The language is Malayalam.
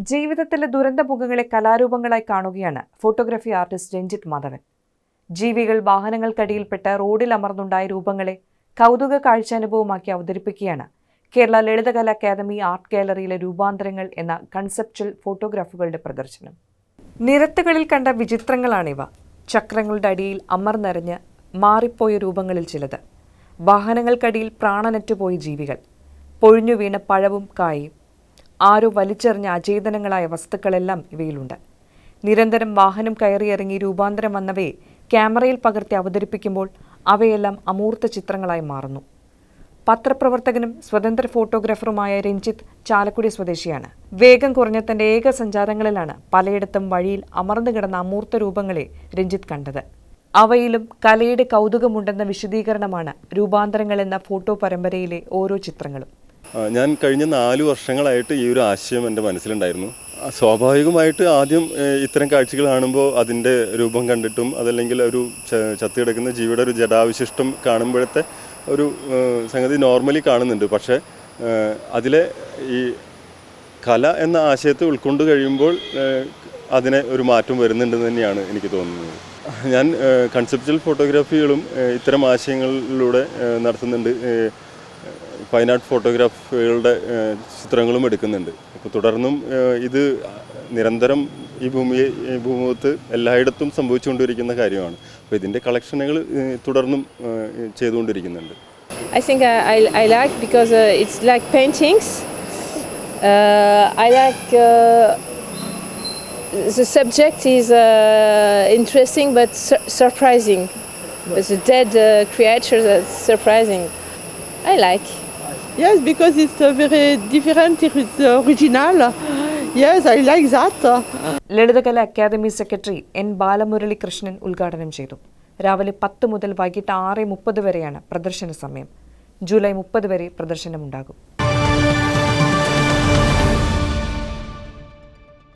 ജീവിതത്തിലെ ദുരന്തമുഖങ്ങളെ കലാരൂപങ്ങളായി കാണുകയാണ് ഫോട്ടോഗ്രാഫി ആർട്ടിസ്റ്റ് രഞ്ജിത്ത് മാധവൻ. ജീവികൾ വാഹനങ്ങൾക്കടിയിൽപ്പെട്ട് റോഡിൽ അമർന്നുണ്ടായ രൂപങ്ങളെ കൗതുക കാഴ്ചാനുഭവമാക്കി അവതരിപ്പിക്കുകയാണ്. കേരള ലളിതകലാ അക്കാദമി ആർട്ട് ഗാലറിയിലെ രൂപാന്തരങ്ങൾ എന്ന കൺസെപ്ച്വൽ ഫോട്ടോഗ്രാഫുകളുടെ പ്രദർശനം. നിരത്തുകളിൽ കണ്ട വിചിത്രങ്ങളാണിവ. ചക്രങ്ങളുടെ അടിയിൽ അമർന്നറിഞ്ഞ് മാറിപ്പോയ രൂപങ്ങളിൽ ചിലത്. വാഹനങ്ങൾക്കടിയിൽ പ്രാണനറ്റുപോയ ജീവികൾ. പൊഴിഞ്ഞു വീണ പഴവും കായും ആരോ വലിച്ചെറിഞ്ഞ അചേതനങ്ങളായ വസ്തുക്കളെല്ലാം ഇവയിലുണ്ട്. നിരന്തരം വാഹനം കയറിയിറങ്ങി രൂപാന്തരം വന്നവയെ ക്യാമറയിൽ പകർത്തി അവതരിപ്പിക്കുമ്പോൾ അവയെല്ലാം അമൂർത്ത ചിത്രങ്ങളായി മാറുന്നു. പത്രപ്രവർത്തകനും സ്വതന്ത്ര ഫോട്ടോഗ്രാഫറുമായ രഞ്ജിത്ത് ചാലക്കുടി സ്വദേശിയാണ്. വേഗം കുറഞ്ഞ തന്റെ ഏക സഞ്ചാരങ്ങളിലാണ് പലയിടത്തും വഴിയിൽ അമർന്നു കിടന്ന അമൂർത്ത രൂപങ്ങളെ രഞ്ജിത്ത് കണ്ടത്. അവയിലും കലയുടെ കൗതുകമുണ്ടെന്ന വിശദീകരണമാണ് രൂപാന്തരങ്ങൾ എന്ന ഫോട്ടോ പരമ്പരയിലെ ഓരോ ചിത്രങ്ങളും. ഞാൻ കഴിഞ്ഞ നാല് വർഷങ്ങളായിട്ട് ഈ ഒരു ആശയം എന്റെ മനസ്സിലുണ്ടായിരുന്നു. സ്വാഭാവികമായിട്ട് ആദ്യം ഇത്തരം കാഴ്ചകൾ കാണുമ്പോൾ അതിന്റെ രൂപം കണ്ടിട്ടും അതല്ലെങ്കിൽ ഒരു ച- ചത്തുകിടക്കുന്ന ജീവിയുടെ ഒരു ജടാവിശിഷ്ടം കാണുമ്പോഴത്തെ ഒരു സംഗതി നോർമലി കാണുന്നുണ്ട്. പക്ഷേ അതിലെ ഈ കല എന്ന ആശയത്തെ ഉൾക്കൊണ്ട് കഴിയുമ്പോൾ അതിനെ ഒരു മാറ്റം വരുന്നുണ്ടെന്ന് തന്നെയാണ് എനിക്ക് തോന്നുന്നത്. ഞാൻ കൺസെപ്റ്റൽ ഫോട്ടോഗ്രാഫികളും ഇത്തരം ആശയങ്ങളിലൂടെ നടത്തുന്നുണ്ട്. ഫൈൻ ആർട്ട് ഫോട്ടോഗ്രാഫുകളുടെ ചിത്രങ്ങളും എടുക്കുന്നുണ്ട്. അപ്പോൾ തുടർന്നും ഇത് നിരന്തരം ഈ ഭൂമിയെ ഈ ഭൂമുഖത്ത് എല്ലായിടത്തും സംഭവിച്ചുകൊണ്ടിരിക്കുന്ന കാര്യമാണ്. അപ്പോൾ ഇതിന്റെ കളക്ഷനുകൾ തുടർന്നും ചെയ്തുകൊണ്ടിരിക്കുന്നുണ്ട്. I think I I like because it's like paintings I like subject is interesting but surprising dead creators surprising I like Yes, because it's very different, it's original. Yes, I like that. Lalithakala academy secretary N Balamurali Krishnan ഉദ്ഘാടനം ചെയ്തു രാവിലെ പത്ത് മുതൽ വൈകിട്ട് ആറ് മുപ്പത് വരെയാണ് പ്രദർശന സമയം ജൂലൈ മുപ്പത് വരെ പ്രദർശനമുണ്ടാകും